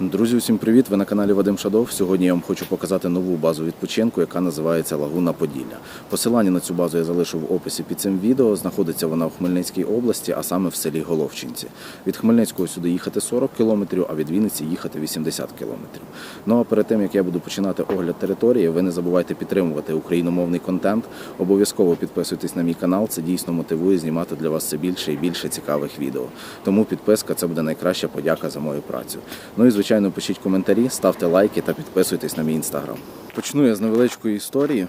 Друзі, усім привіт! Ви на каналі Вадим Шадов. Сьогодні я вам хочу показати нову базу відпочинку, яка називається Лагуна Поділля. Посилання на цю базу я залишу в описі під цим відео. Знаходиться вона в Хмельницькій області, а саме в селі Головчинці. Від Хмельницького сюди їхати 40 кілометрів, а від Вінниці їхати 80 кілометрів. Ну а перед тим як я буду починати огляд території, ви не забувайте підтримувати україномовний контент. Обов'язково підписуйтесь на мій канал. Це дійсно мотивує знімати для вас все більше і більше цікавих відео. Тому підписка це буде найкраща подяка за мою працю. Ну і звичайно, пишіть коментарі, ставте лайки та підписуйтесь на мій інстаграм. Почну я з невеличкої історії.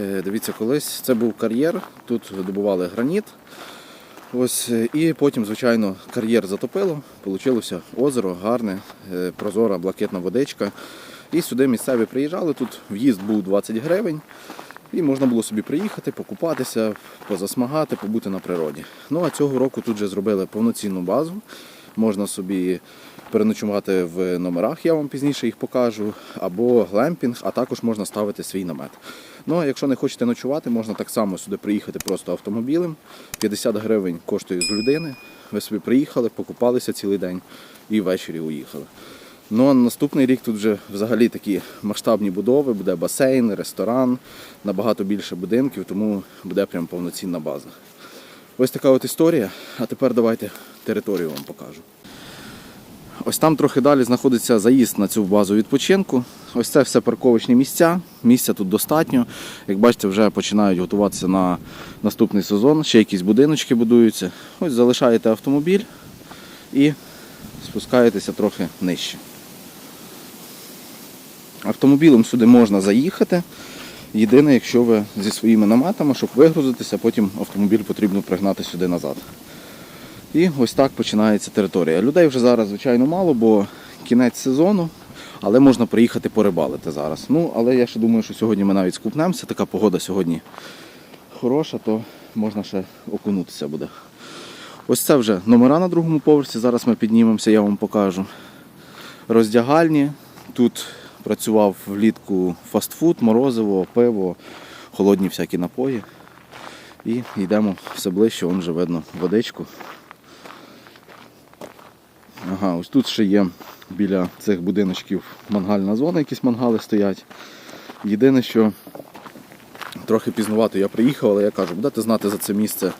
Е, Дивіться, колись це був кар'єр. Тут видобували граніт. Ось е, і потім, звичайно, кар'єр затопило. Получилося озеро, гарне, е, прозора, блакитна водичка. І сюди місцеві приїжджали. Тут в'їзд був 20 гривень. І можна було собі приїхати, покупатися, позасмагати, побути на природі. Ну а цього року тут вже зробили повноцінну базу. Можна собі переночувати в номерах, я вам пізніше їх покажу, або глемпінг, а також можна ставити свій намет. Ну а якщо не хочете ночувати, можна так само сюди приїхати просто автомобілем. 50 гривень коштує з людини. Ви собі приїхали, покупалися цілий день і ввечері уїхали. Ну а наступний рік тут вже взагалі такі масштабні будови, буде басейн, ресторан, набагато більше будинків, тому буде прям повноцінна база. Ось така от історія. А тепер давайте територію вам покажу. Ось там трохи далі знаходиться заїзд на цю базу відпочинку. Ось це все парковочні місця. Місця тут достатньо. Як бачите, вже починають готуватися на наступний сезон. Ще якісь будиночки будуються. Ось залишаєте автомобіль і спускаєтеся трохи нижче. Автомобілем сюди можна заїхати. Єдине, якщо ви зі своїми наметами, щоб вигрузитися, потім автомобіль потрібно пригнати сюди назад. І ось так починається територія. Людей вже зараз, звичайно, мало, бо кінець сезону, але можна приїхати порибалити зараз. Ну, але я ще думаю, що сьогодні ми навіть скупнемося. Така погода сьогодні хороша, то можна ще окунутися буде. Ось це вже номера на другому поверсі. Зараз ми піднімемося, я вам покажу. Роздягальні. Тут працював влітку фастфуд, морозиво, пиво, холодні всякі напої. І йдемо все ближче, вон вже видно водичку. Ага, ось тут ще є біля цих будиночків мангальна зона, якісь мангали стоять. Єдине, що трохи пізнувато я приїхав, але я кажу, будете знати за це місце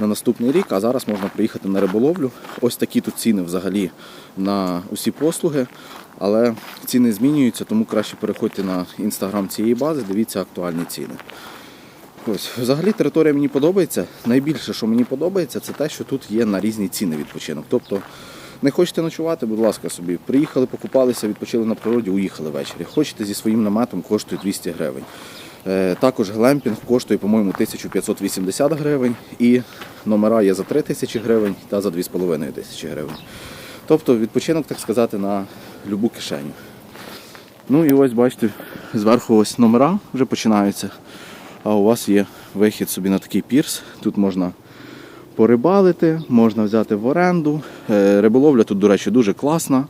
на наступний рік, а зараз можна приїхати на риболовлю. Ось такі тут ціни взагалі на усі послуги, але ціни змінюються, тому краще переходьте на інстаграм цієї бази, дивіться актуальні ціни. Ось, взагалі територія мені подобається. Найбільше, що мені подобається, це те, що тут є на різні ціни відпочинок. Тобто не хочете ночувати, будь ласка, собі. Приїхали, покупалися, відпочили на природі, уїхали ввечері. Хочете зі своїм наметом, коштує 200 гривень. Е, Також глемпінг коштує, по-моєму, 1580 гривень. І номера є за 3000 гривень та за 2500 гривень. Тобто відпочинок, так сказати, на любу кишеню. Ну і ось бачите, зверху ось номера вже починаються. А у вас є вихід собі на такий пірс. Тут можна порибалити, можна взяти в оренду. Е, Риболовля тут, до речі, дуже класна.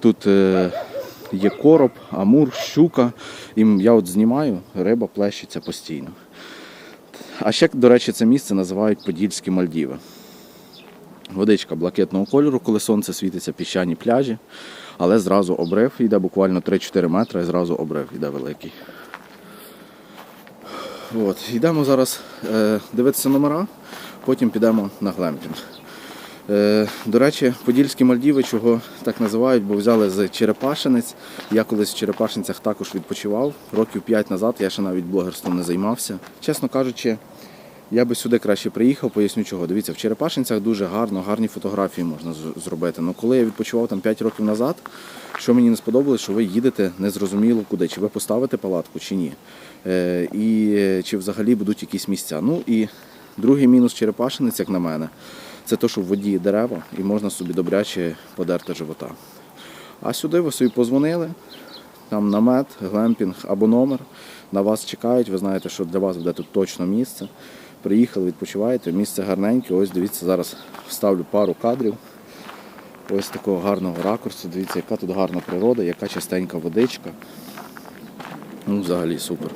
Тут е, є короб, амур, щука. І я от знімаю, риба плещеться постійно. А ще, до речі, це місце називають Подільські Мальдіви. Водичка блакитного кольору, коли сонце світиться, піщані пляжі, але зразу обрив йде буквально 3-4 метри, і зразу обрив йде великий. От, йдемо зараз е, дивитися номера, потім підемо на глемпінг. Е, до речі, Подільські Мальдіви, чого так називають, бо взяли з Черепашинець. Я колись в Черепашинцях також відпочивав. Років 5 назад я ще навіть блогерством не займався. Чесно кажучи, я би сюди краще приїхав, поясню чого. Дивіться, в Черепашинцях дуже гарно, гарні фотографії можна зробити. Ну коли я відпочивав там 5 років назад, що мені не сподобалось, що ви їдете незрозуміло куди, чи ви поставите палатку, чи ні. Е, і е, чи взагалі будуть якісь місця. Ну і другий мінус Черепашинець, як на мене, це те, що в воді є дерева і можна собі добряче подерти живота. А сюди ви собі позвонили, там намет, глемпінг або номер. На вас чекають, ви знаєте, що для вас буде тут точно місце. Приїхали, відпочиваєте, місце гарненьке. Ось дивіться, зараз вставлю пару кадрів. Ось такого гарного ракурсу. Дивіться, яка тут гарна природа, яка чистенька водичка. Ну, взагалі супер.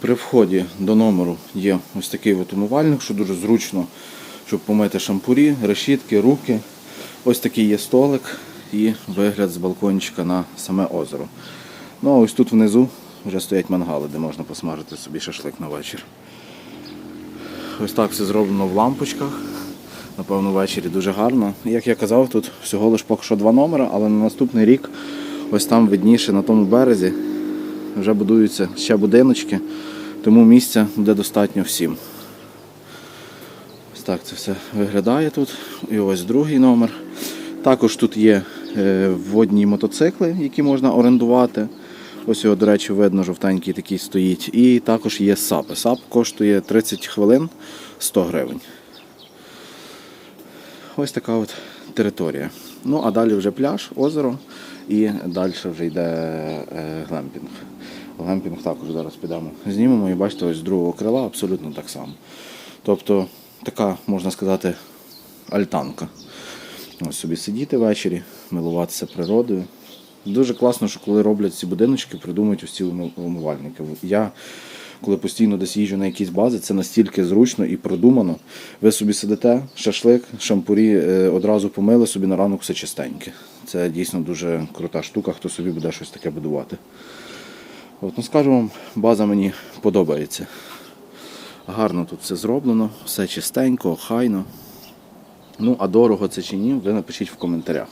При вході до номеру є ось такий от умивальник, що дуже зручно, щоб помити шампурі, решітки, руки. Ось такий є столик. і вигляд з балкончика на саме озеро. Ну а ось тут внизу вже стоять мангали, де можна посмажити собі шашлик на вечір. Ось так все зроблено в лампочках. Напевно, ввечері дуже гарно. Як я казав, тут всього лиш поки що два номера, але на наступний рік ось там видніше на тому березі вже будуються ще будиночки, тому місця буде достатньо всім. Ось так це все виглядає тут. І ось другий номер. Також тут є е, водні мотоцикли, які можна орендувати. Ось його, до речі, видно, жовтенький такий стоїть. І також є САПи. САП коштує 30 хвилин 100 гривень. Ось така от територія. Ну, а далі вже пляж, озеро і далі вже йде е, глемпінг. Глемпінг також зараз підемо. Знімемо і бачите, ось з другого крила абсолютно так само. Тобто така, можна сказати, альтанка. Ось собі сидіти ввечері, милуватися природою. Дуже класно, що коли роблять ці будиночки, придумують ці умивальники. Я, коли постійно десь їжджу на якісь бази, це настільки зручно і продумано. Ви собі сидите, шашлик, шампурі е, одразу помили собі на ранок все чистеньке. Це дійсно дуже крута штука, хто собі буде щось таке будувати. От, ну скажу вам, база мені подобається. Гарно тут все зроблено, все чистенько, охайно. Ну, а дорого це чи ні, ви напишіть в коментарях.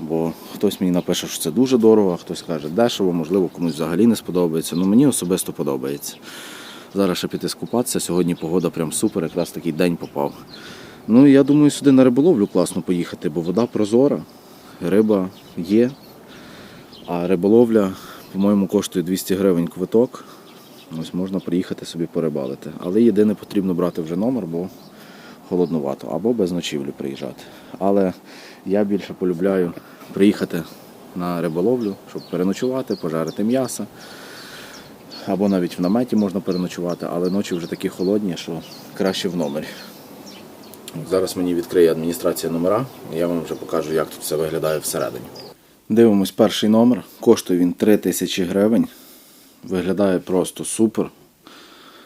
Бо хтось мені напише, що це дуже дорого, а хтось каже дешево, можливо, комусь взагалі не сподобається. Ну мені особисто подобається. Зараз ще піти скупатися. Сьогодні погода прям супер, якраз такий день попав. Ну я думаю, сюди на риболовлю класно поїхати, бо вода прозора, риба є. А риболовля, по-моєму, коштує 200 гривень квиток. Ось можна приїхати собі порибалити. Але єдине потрібно брати вже номер, бо холоднувато, або без ночівлі приїжджати. Але я більше полюбляю приїхати на риболовлю, щоб переночувати, пожарити м'ясо. Або навіть в наметі можна переночувати, але ночі вже такі холодні, що краще в номері. Зараз мені відкриє адміністрація номера, і я вам вже покажу, як тут все виглядає всередині. Дивимось перший номер. Коштує він 3 тисячі гривень. Виглядає просто супер.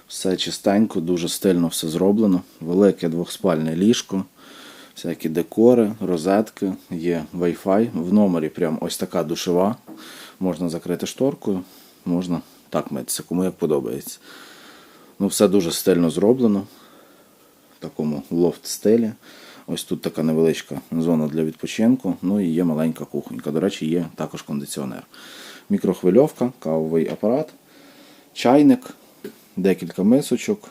Все чистенько, дуже стильно все зроблено. Велике двохспальне ліжко, всякі декори, розетки, є Wi-Fi. В номері прям ось така душева. Можна закрити шторкою, можна так митися, кому як подобається. Ну, все дуже стильно зроблено. В такому лофт стилі. Ось тут така невеличка зона для відпочинку. Ну і є маленька кухонька. До речі, є також кондиціонер. Мікрохвильовка, кавовий апарат, чайник, декілька мисочок,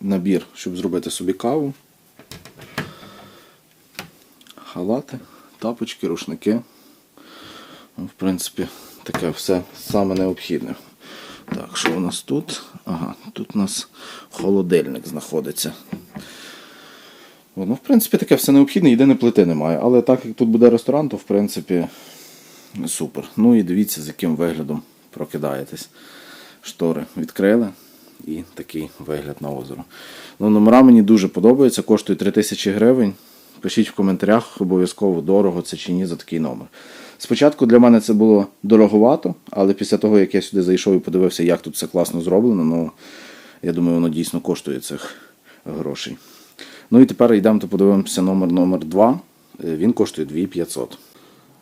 набір, щоб зробити собі каву, халати, тапочки, рушники. Ну, В принципі, таке все саме необхідне. Так, що у нас тут? Ага, тут у нас холодильник знаходиться. О, Ну, в принципі, таке все необхідне, єдине плити немає. Але так як тут буде ресторан, то в принципі супер. Ну і дивіться, з яким виглядом прокидаєтесь. Штори відкрили і такий вигляд на озеро. Ну, номера мені дуже подобаються, коштує 3000 гривень. Пишіть в коментарях, обов'язково дорого це чи ні за такий номер. Спочатку для мене це було дороговато, але після того, як я сюди зайшов і подивився, як тут все класно зроблено, ну я думаю, воно дійсно коштує цих грошей. Ну і тепер йдемо то подивимося номер номер 2. Він коштує 2500.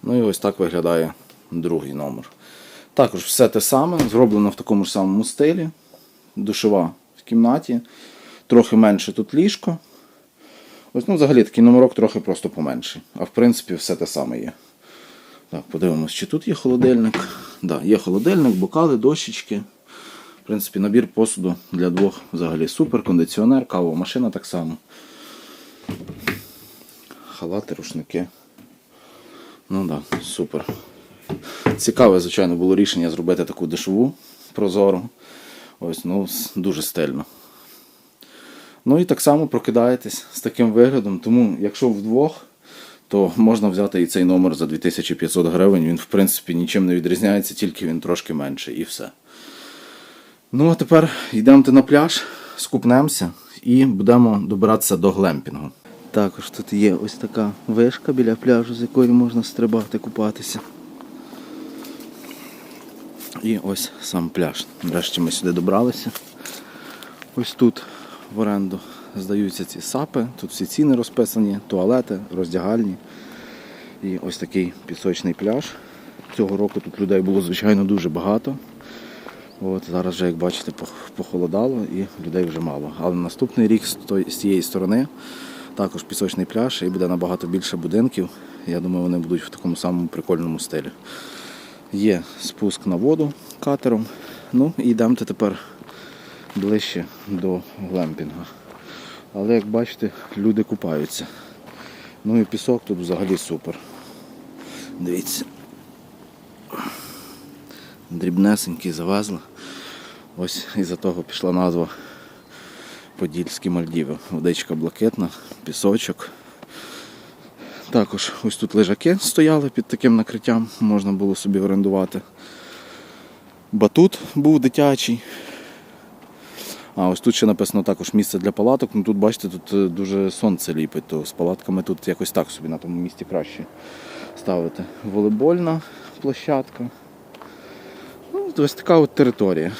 Ну і ось так виглядає другий номер. Також все те саме, зроблено в такому ж самому стилі. Душова в кімнаті. Трохи менше тут ліжко. Ось, ну, взагалі такий номерок трохи просто поменший. А в принципі все те саме є. Так, подивимось, чи тут є холодильник. Да, є холодильник, бокали, дощечки. В принципі, набір посуду для двох взагалі супер, кондиціонер, кавова машина так само. Халати, рушники. Ну так, да, супер. Цікаве, звичайно, було рішення зробити таку дешеву прозору. Ось, ну, дуже стильно. Ну і так само прокидаєтесь з таким виглядом. Тому, якщо вдвох, то можна взяти і цей номер за 2500 гривень. Він, в принципі, нічим не відрізняється, тільки він трошки менший і все. Ну, а тепер йдемо на пляж, скупнемося і будемо добиратися до глемпінгу. Також тут є ось така вишка біля пляжу, з якої можна стрибати, купатися. І ось сам пляж. Нарешті ми сюди добралися. Ось тут в оренду здаються ці сапи, тут всі ціни розписані, туалети, роздягальні. І ось такий пісочний пляж. Цього року тут людей було, звичайно, дуже багато. От, зараз вже, як бачите, похолодало і людей вже мало. Але наступний рік з цієї сторони також пісочний пляж і буде набагато більше будинків. Я думаю, вони будуть в такому самому прикольному стилі. Є спуск на воду катером. Ну і йдемо тепер ближче до глемпінга. Але як бачите, люди купаються. Ну і пісок тут взагалі супер. Дивіться. Дрібнесенький завезли. Ось із-за того пішла назва Подільські Мальдіви. Водичка блакитна, пісочок. Також ось тут лежаки стояли під таким накриттям, можна було собі орендувати. Батут був дитячий. А ось тут ще написано також місце для палаток. Ну тут бачите, тут е, дуже сонце ліпить, то з палатками тут якось так собі на тому місці краще ставити. Волейбольна площадка. Ну, ось така от територія.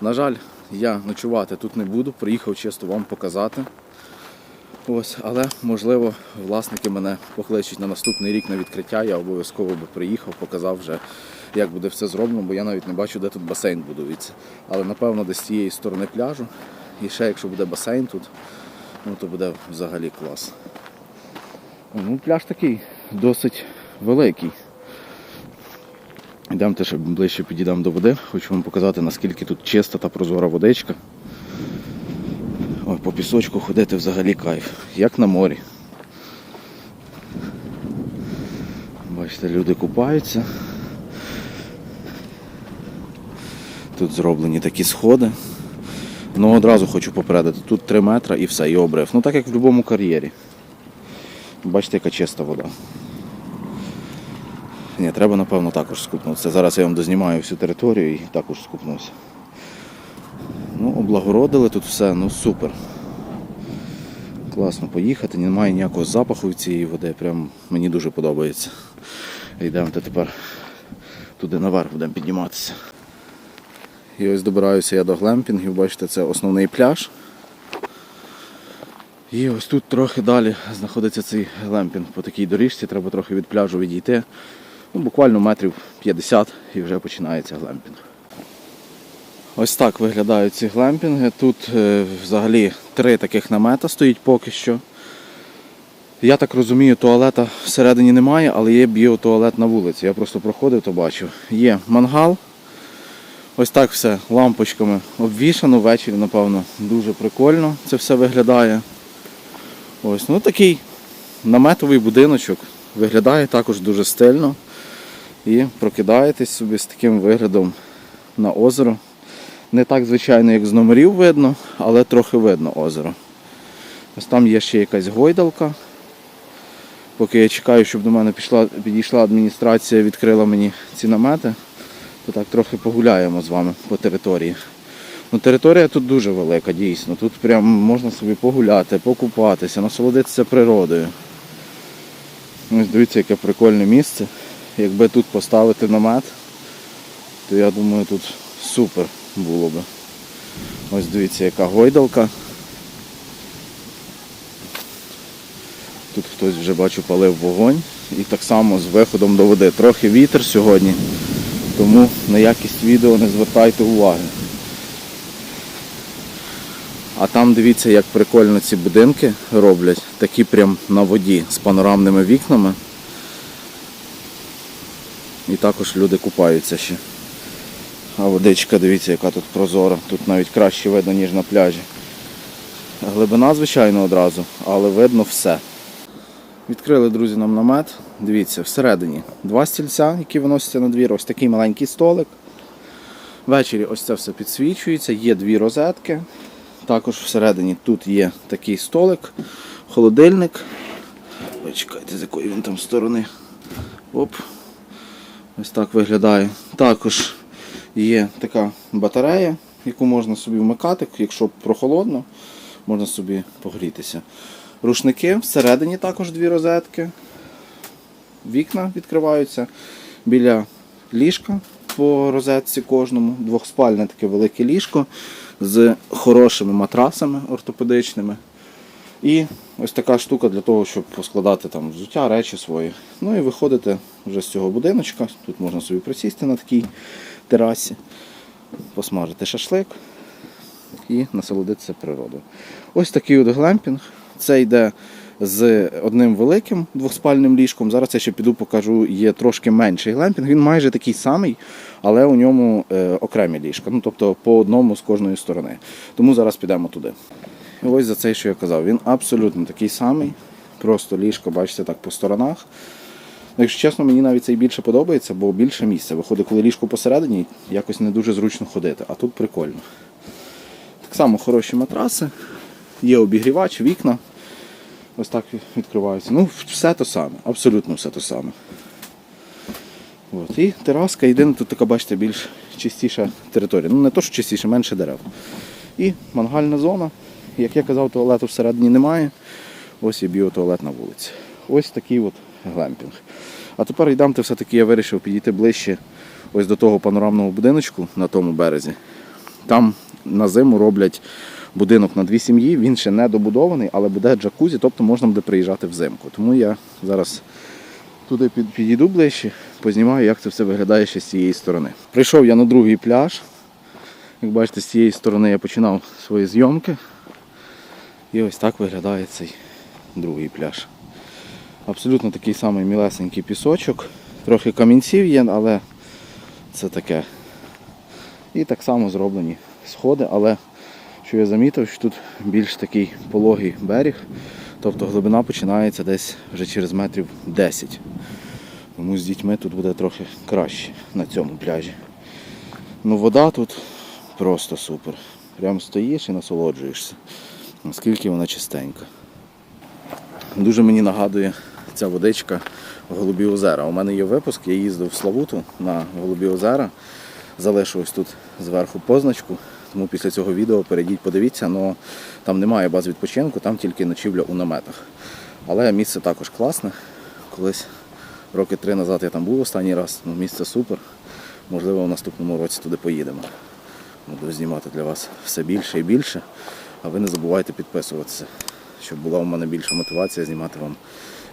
На жаль, я ночувати тут не буду, приїхав чисто вам показати. Ось, але можливо власники мене покличуть на наступний рік на відкриття. Я обов'язково би приїхав, показав вже, як буде все зроблено, бо я навіть не бачу, де тут басейн будується. Але напевно десь з цієї сторони пляжу. І ще якщо буде басейн тут, ну то буде взагалі клас. Ну, пляж такий досить великий. Йдемте ще ближче підійдемо до води. Хочу вам показати, наскільки тут чиста та прозора водичка. Ой, по пісочку ходити взагалі кайф, як на морі. Бачите, люди купаються. Тут зроблені такі сходи. Ну одразу хочу попередити, тут 3 метри і все, і обрив. Ну так як в будь-якому кар'єрі. Бачите, яка чиста вода. Ні, треба, напевно, також скупнутися. Зараз я вам дознімаю всю територію і також скупнуся. Ну, облагородили тут все, ну супер. Класно поїхати, немає ніякого запаху від цієї води, прям мені дуже подобається. Йдемо тепер туди наверх будемо підніматися. І ось добираюся я до глемпінгів, бачите, це основний пляж. І ось тут трохи далі знаходиться цей глемпінг по такій доріжці, треба трохи від пляжу відійти. Ну, буквально метрів 50 і вже починається глемпінг. Ось так виглядають ці глемпінги. Тут е, взагалі три таких намета стоїть поки що. Я так розумію, туалета всередині немає, але є біотуалет на вулиці. Я просто проходив, то бачив. Є мангал. Ось так все лампочками обвішано. Ввечері, напевно, дуже прикольно це все виглядає. Ось, ну такий наметовий будиночок. Виглядає також дуже стильно. І прокидаєтесь собі з таким виглядом на озеро. Не так, звичайно, як з номерів видно, але трохи видно озеро. Ось там є ще якась гойдалка. Поки я чекаю, щоб до мене пішла, підійшла адміністрація, відкрила мені ці намети, то так трохи погуляємо з вами по території. Ну, територія тут дуже велика, дійсно. Тут прям можна собі погуляти, покупатися, насолодитися природою. Ось дивіться, яке прикольне місце. Якби тут поставити намет, то я думаю тут супер було би. Ось дивіться, яка гойдалка. Тут хтось вже бачу палив вогонь і так само з виходом до води. Трохи вітер сьогодні, тому на якість відео не звертайте уваги. А там дивіться, як прикольно ці будинки роблять, такі прям на воді з панорамними вікнами. І також люди купаються ще. А водичка, дивіться, яка тут прозора. Тут навіть краще видно, ніж на пляжі. Глибина, звичайно, одразу, але видно все. Відкрили, друзі, нам намет. Дивіться, всередині два стільця, які виносяться на двір, ось такий маленький столик. Ввечері ось це все підсвічується, є дві розетки. Також всередині тут є такий столик, холодильник. Ой, чекайте, з якої він там сторони. Оп. Ось так виглядає. Також є така батарея, яку можна собі вмикати, якщо прохолодно, можна собі погрітися. Рушники, всередині також дві розетки. Вікна відкриваються біля ліжка по розетці кожному. Двохспальне таке велике ліжко з хорошими матрасами ортопедичними. І ось така штука для того, щоб поскладати там взуття, речі свої. Ну і виходите вже з цього будиночка. Тут можна собі присісти на такій терасі, посмажити шашлик і насолодитися природою. Ось такий от глемпінг. Це йде з одним великим двохспальним ліжком. Зараз я ще піду покажу, є трошки менший глемпінг. Він майже такий самий, але у ньому е, окремі ліжка. Ну, тобто по одному з кожної сторони. Тому зараз підемо туди. І ось за цей, що я казав, він абсолютно такий самий. Просто ліжко, бачите, так по сторонах. Ну, Якщо чесно, мені навіть цей більше подобається, бо більше місця. Виходить, коли ліжко посередині, якось не дуже зручно ходити, а тут прикольно. Так само хороші матраси, є обігрівач, вікна. Ось так відкриваються. Ну, все то саме, абсолютно все то саме. От. І тераска, єдине тут така, бачите, більш чистіша територія. Ну не то, що чистіше, менше дерев. І мангальна зона. Як я казав, туалету всередині немає. Ось є біотуалет на вулиці. Ось такий от глемпінг. А тепер йдемте все-таки я вирішив підійти ближче ось до того панорамного будиночку на тому березі. Там на зиму роблять будинок на дві сім'ї, він ще не добудований, але буде джакузі, тобто можна буде приїжджати взимку. Тому я зараз туди підійду ближче, познімаю, як це все виглядає ще з цієї сторони. Прийшов я на другий пляж. Як бачите, з цієї сторони я починав свої зйомки. І ось так виглядає цей другий пляж. Абсолютно такий самий мілесенький пісочок. Трохи камінців є, але це таке. І так само зроблені сходи, але що я замітив, що тут більш такий пологий берег, тобто глибина починається десь вже через метрів 10. Тому з дітьми тут буде трохи краще на цьому пляжі. Ну вода тут просто супер. Прям стоїш і насолоджуєшся, наскільки вона чистенька. Дуже мені нагадує ця водичка Голубі озера. У мене є випуск, я їздив в Славуту на Голубі озера. Залишу ось тут зверху позначку. Тому після цього відео перейдіть, подивіться, але там немає баз відпочинку, там тільки ночівля у наметах. Але місце також класне. Колись роки три назад я там був останній раз. Ну, місце супер. Можливо, в наступному році туди поїдемо. Буду знімати для вас все більше і більше. А ви не забувайте підписуватися, щоб була у мене більша мотивація знімати вам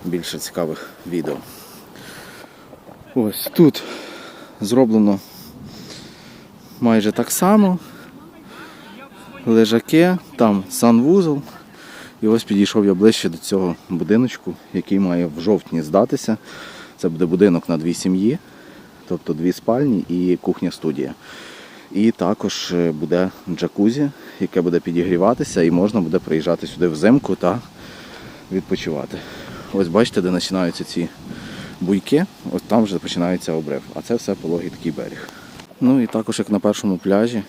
більше цікавих відео. Ось тут зроблено майже так само. Лежаки, там санвузол. І ось підійшов я ближче до цього будиночку, який має в жовтні здатися. Це буде будинок на дві сім'ї, тобто дві спальні і кухня-студія. І також е, буде джакузі, яке буде підігріватися, і можна буде приїжджати сюди взимку та відпочивати. Ось бачите, де починаються ці буйки, ось там вже починається обрив. А це все пологий такий берег. Ну і також, як на першому пляжі,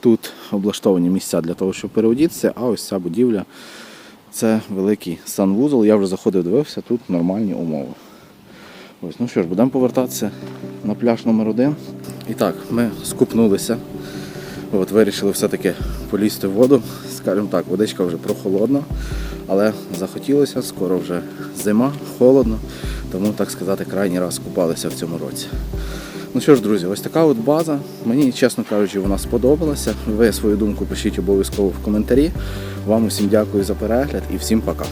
тут облаштовані місця для того, щоб переодітися, а ось ця будівля це великий санвузол. Я вже заходив, дивився, тут нормальні умови. Ось, ну що ж, будемо повертатися на пляж номер один. І так, ми скупнулися. От, вирішили все-таки полізти в воду. Скажімо так, водичка вже прохолодна, але захотілося, скоро вже зима, холодно, тому, так сказати, крайній раз купалися в цьому році. Ну що ж, друзі, ось така от база. Мені, чесно кажучи, вона сподобалася. Ви свою думку пишіть обов'язково в коментарі. Вам усім дякую за перегляд і всім пока.